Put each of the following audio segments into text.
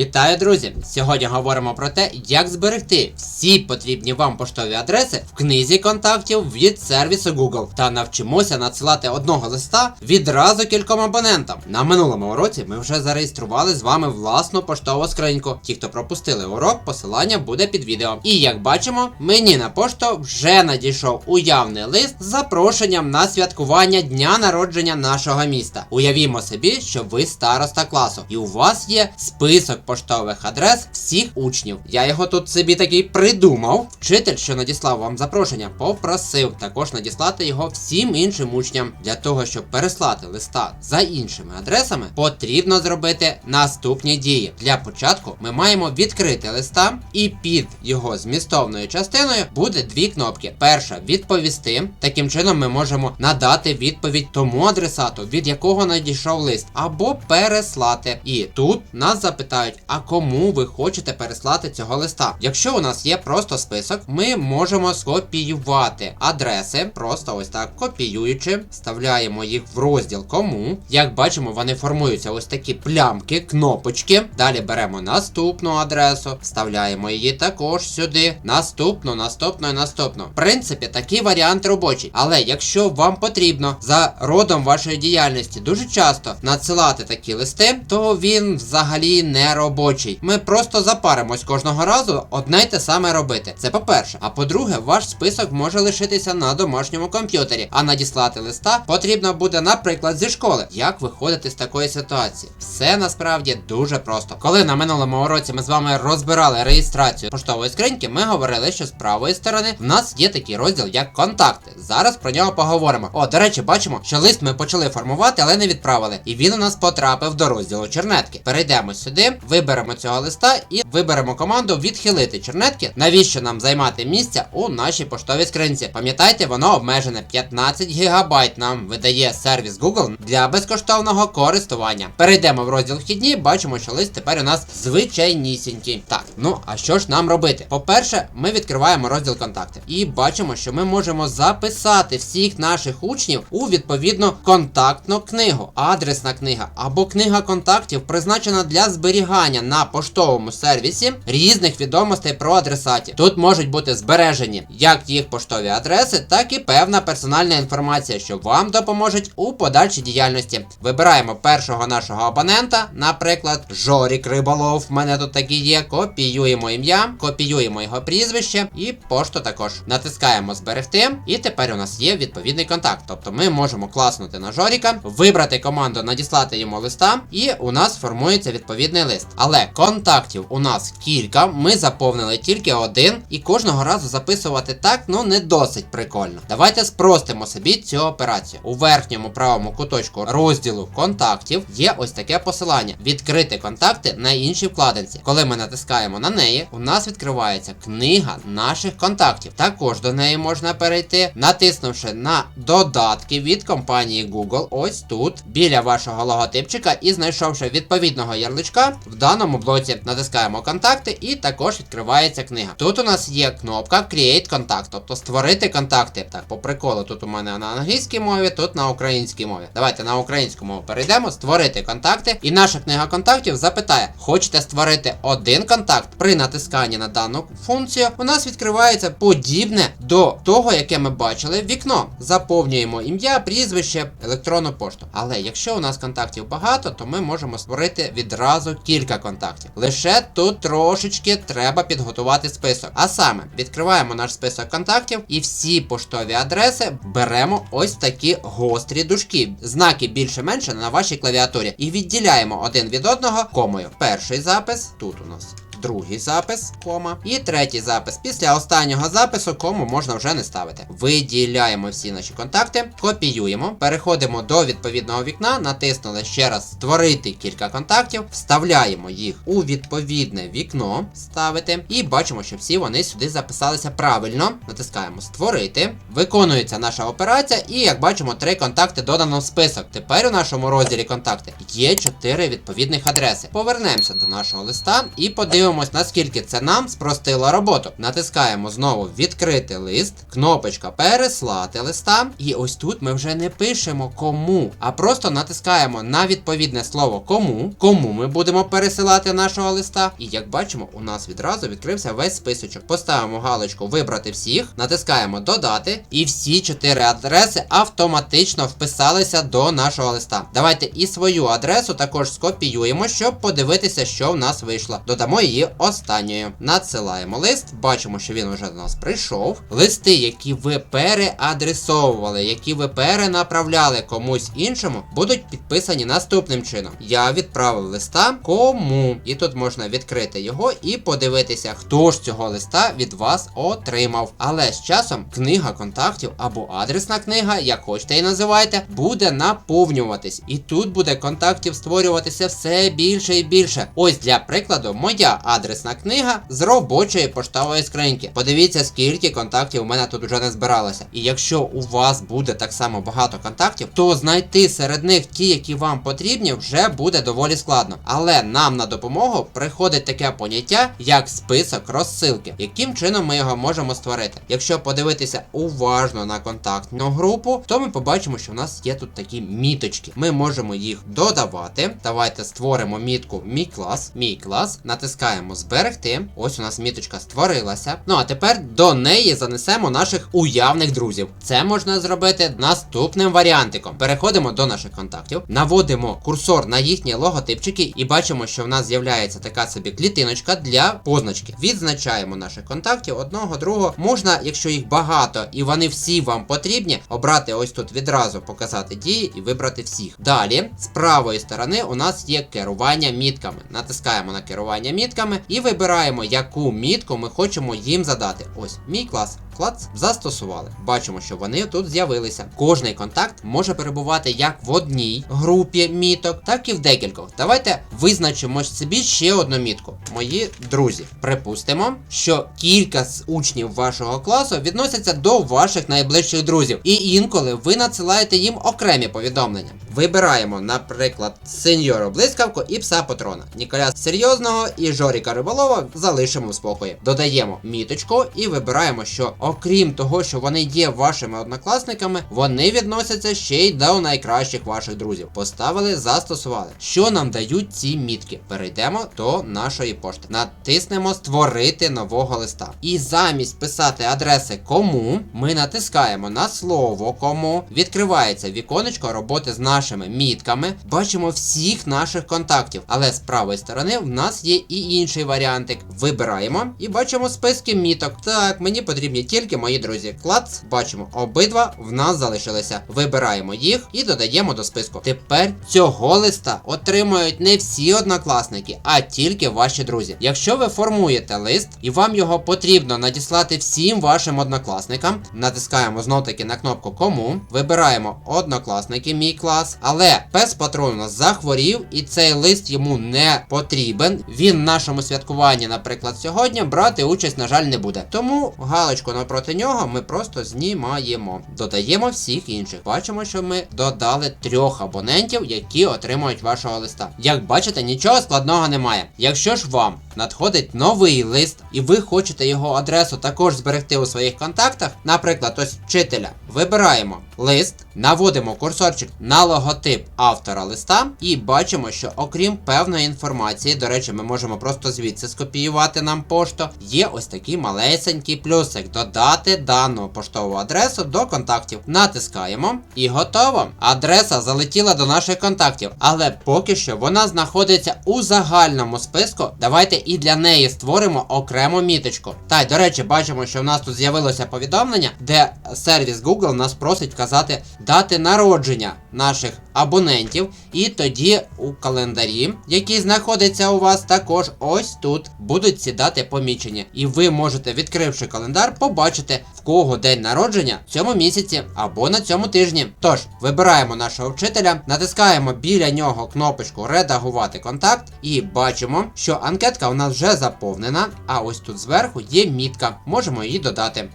Вітаю, друзі! Сьогодні говоримо про те, як зберегти всі потрібні вам поштові адреси в книзі контактів від сервісу Google та навчимося надсилати одного листа відразу кільком абонентам. На минулому уроці ми вже зареєстрували з вами власну поштову скриньку. Ті, хто пропустили урок, посилання буде під відео. І як бачимо, мені на пошту вже надійшов уявний лист з запрошенням на святкування дня народження нашого міста. Уявімо собі, що ви староста класу, і у вас є список поштових адрес всіх учнів. Я його тут собі такий придумав. Вчитель, що надіслав вам запрошення, попросив також надіслати його всім іншим учням. Для того, щоб переслати листа за іншими адресами, потрібно зробити наступні дії. Для початку ми маємо відкрити листа, і під його змістовною частиною буде дві кнопки. Перша відповісти. Таким чином ми можемо надати відповідь тому адресату, від якого надійшов лист, або переслати. І тут нас запитають, а кому ви хочете переслати цього листа. Якщо у нас є просто список, ми можемо скопіювати адреси, просто ось так копіюючи, вставляємо їх в розділ кому. Як бачимо, вони формуються ось такі плямки, кнопочки. Далі беремо наступну адресу, вставляємо її також сюди. Наступну, наступну і наступну. В принципі, такий варіант робочий. Але якщо вам потрібно за родом вашої діяльності дуже часто надсилати такі листи, то він взагалі не робочий. Ми просто запаримось кожного разу одне й те саме робити. Це по-перше. А по-друге, ваш список може лишитися на домашньому комп'ютері, а надіслати листа потрібно буде, наприклад, зі школи. Як виходити з такої ситуації? Все насправді дуже просто. Коли на минулому уроці ми з вами розбирали реєстрацію поштової скриньки, ми говорили, що з правої сторони в нас є такий розділ, як контакти. Зараз про нього поговоримо. О, до речі, бачимо, що лист ми почали формувати, але не відправили. І він у нас потрапив до розділу чернетки. Перейдемо сюди, виберемо цього листа і виберемо команду відхилити чернетки. Навіщо нам займати місця у нашій поштовій скринці? Пам'ятайте, воно обмежене 15 гігабайт нам видає сервіс Google для безкоштовного користування. Перейдемо в розділ вхідні, бачимо, що лист тепер у нас звичайнісінький. Так, ну а що ж нам робити? По-перше, ми відкриваємо розділ контакти і бачимо, що ми можемо записати всіх наших учнів у відповідну контактну книгу, адресна книга або книга контактів, призначена для зберігання на поштовому сервісі різних відомостей про адресатів. Тут можуть бути збережені як їх поштові адреси, так і певна персональна інформація, що вам допоможуть у подальшій діяльності. Вибираємо першого нашого абонента, наприклад, Жорік Риболов. В мене тут такий є. Копіюємо ім'я, копіюємо його прізвище і пошту також. Натискаємо зберегти, і тепер у нас є відповідний контакт. Тобто ми можемо класнути на Жоріка, вибрати команду, надіслати йому листа, і у нас формується відповідний лист. Але контактів у нас кілька. Ми заповнили тільки один, і кожного разу записувати так, ну не досить прикольно. Давайте спростимо собі цю операцію. У верхньому правому куточку розділу контактів є ось таке посилання: відкрити контакти на іншій вкладинці. Коли ми натискаємо на неї, у нас відкривається книга наших контактів. Також до неї можна перейти, натиснувши на додатки від компанії Google, ось тут, біля вашого логотипчика, і знайшовши відповідного ярличка, в даному блоці натискаємо контакти, і також відкривається книга. Тут у нас є кнопка Create Contact, тобто створити контакти. Так, по приколу, тут у мене на англійській мові, тут на українській мові. Давайте на українську мову перейдемо, створити контакти. І наша книга контактів запитає: хочете створити один контакт при натисканні на дану функцію? У нас відкривається подібне до того, яке ми бачили вікно. Заповнюємо ім'я, прізвище, електронну пошту. Але якщо у нас контактів багато, то ми можемо створити відразу кілька контактів. Лише тут трошечки треба підготувати список. А саме відкриваємо наш список контактів і всі поштові адреси беремо ось такі гострі дужки. Знаки більше-менше на вашій клавіатурі. І відділяємо один від одного комою. Перший запис тут у нас. Другий запис, кома. І третій запис. Після останнього запису кому можна вже не ставити. Виділяємо всі наші контакти, копіюємо, переходимо до відповідного вікна, натиснули ще раз створити кілька контактів, вставляємо їх у відповідне вікно, ставити, і бачимо, що всі вони сюди записалися правильно. Натискаємо створити. Виконується наша операція, і як бачимо, три контакти додано в список. Тепер у нашому розділі контакти є чотири відповідних адреси. Повернемося до нашого листа і подивимося. Подивимось, наскільки це нам спростило роботу. Натискаємо знову відкрити лист, кнопочка переслати листа. І ось тут ми вже не пишемо кому, а просто натискаємо на відповідне слово кому, кому ми будемо пересилати нашого листа. І як бачимо, у нас відразу відкрився весь списочок. Поставимо галочку Вибрати всіх, натискаємо Додати, і всі чотири адреси автоматично вписалися до нашого листа. Давайте і свою адресу також скопіюємо, щоб подивитися, що в нас вийшло. Додамо її останньою. Надсилаємо лист, бачимо, що він вже до нас прийшов. Листи, які ви переадресовували, які ви перенаправляли комусь іншому, будуть підписані наступним чином. Я відправив листа кому. І тут можна відкрити його і подивитися, хто ж цього листа від вас отримав. Але з часом книга контактів або адресна книга, як хочете і називайте, буде наповнюватись. І тут буде контактів створюватися все більше і більше. Ось для прикладу, моя адресна книга з робочої поштової скриньки. Подивіться, скільки контактів у мене тут вже не збиралося. І якщо у вас буде так само багато контактів, то знайти серед них ті, які вам потрібні, вже буде доволі складно. Але нам на допомогу приходить таке поняття, як список розсилки. Яким чином ми його можемо створити? Якщо подивитися уважно на контактну групу, то ми побачимо, що в нас є тут такі міточки. Ми можемо їх додавати. Давайте створимо мітку мій клас, мій клас, натискаємо зберегти. Ось у нас міточка створилася. Ну а тепер до неї занесемо наших уявних друзів. Це можна зробити наступним варіантиком. Переходимо до наших контактів, наводимо курсор на їхні логотипчики і бачимо, що в нас з'являється така собі клітиночка для позначки. Відзначаємо наших контактів одного, другого. Можна, якщо їх багато і вони всі вам потрібні, обрати ось тут відразу показати дії і вибрати всіх. Далі, з правої сторони, у нас є керування мітками. Натискаємо на керування мітками і вибираємо, яку мітку ми хочемо їм задати. Ось мій клас. Клац застосували. Бачимо, що вони тут з'явилися. Кожний контакт може перебувати як в одній групі міток, так і в декількох. Давайте визначимо собі ще одну мітку. Мої друзі. Припустимо, що кілька з учнів вашого класу відносяться до ваших найближчих друзів, і інколи ви надсилаєте їм окремі повідомлення. Вибираємо, наприклад, сеньору блискавку і пса патрона. Ніколя серйозного і Жоріка Риболова залишимо в спокої. Додаємо міточку і вибираємо, що окрім того, що вони є вашими однокласниками, вони відносяться ще й до найкращих ваших друзів. Поставили, застосували. Що нам дають ці мітки? Перейдемо до нашої пошти. Натиснемо Створити нового листа. І замість писати адреси кому, ми натискаємо на слово кому. Відкривається віконечко роботи з нашими мітками. Бачимо всіх наших контактів. Але з правої сторони в нас є і інший варіантик. Вибираємо і бачимо списки міток. Так, мені потрібні тільки мої друзі. Клац, бачимо, обидва в нас залишилися. Вибираємо їх і додаємо до списку. Тепер цього листа отримують не всі однокласники, а тільки ваші друзі. Якщо ви формуєте лист і вам його потрібно надіслати всім вашим однокласникам, натискаємо знов таки на кнопку Кому, вибираємо однокласники, мій клас, але пес нас захворів, і цей лист йому не потрібен. Він в нашому святкуванні, наприклад, сьогодні брати участь, на жаль, не буде. Тому галочку напроти нього ми просто знімаємо. Додаємо всіх інших. Бачимо, що ми додали трьох абонентів, які отримують вашого листа. Як бачите, нічого складного немає. Якщо ж вам надходить новий лист, і ви хочете його адресу також зберегти у своїх контактах, наприклад, ось вчителя, вибираємо лист, наводимо курсорчик на логотип автора листа, і бачимо, що окрім певної інформації, до речі, ми можемо просто звідси скопіювати нам пошту, є ось такий малесенький плюсик додати дану поштову адресу до контактів. Натискаємо і готово. Адреса залетіла до наших контактів, але поки що вона знаходиться у загальному списку. Давайте і для неї створимо окрему міточку. Та й до речі, бачимо, що в нас тут з'явилося повідомлення, де сервіс Google нас просить вказати дати народження наших абонентів. І тоді у календарі, який знаходиться у вас, також ось тут будуть ці дати помічені. І ви можете, відкривши календар, побачити, в кого день народження в цьому місяці або на цьому тижні. Тож, вибираємо нашого вчителя, натискаємо біля нього кнопочку Редагувати контакт і бачимо, що анкетка у нас вже заповнена, а ось тут зверху є мітка. Можемо її додати.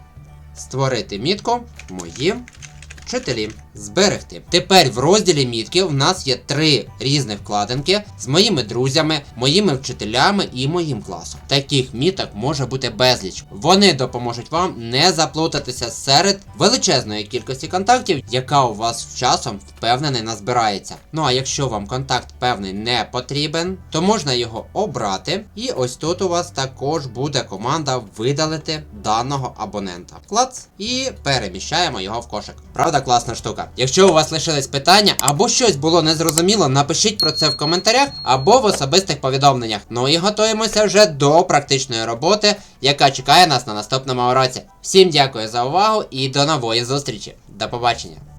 Створити мітку мої вчителі. Зберегти. Тепер в розділі мітки в нас є три різні вкладинки з моїми друзями, моїми вчителями і моїм класом. Таких міток може бути безліч. Вони допоможуть вам не заплутатися серед величезної кількості контактів, яка у вас з часом впевнений назбирається. Ну а якщо вам контакт певний не потрібен, то можна його обрати. І ось тут у вас також буде команда видалити даного абонента. Клац і переміщаємо його в кошик. Правда, класна штука. Якщо у вас лишились питання або щось було незрозуміло, напишіть про це в коментарях або в особистих повідомленнях. Ну і готуємося вже до практичної роботи, яка чекає нас на наступному уроці. Всім дякую за увагу і до нової зустрічі. До побачення.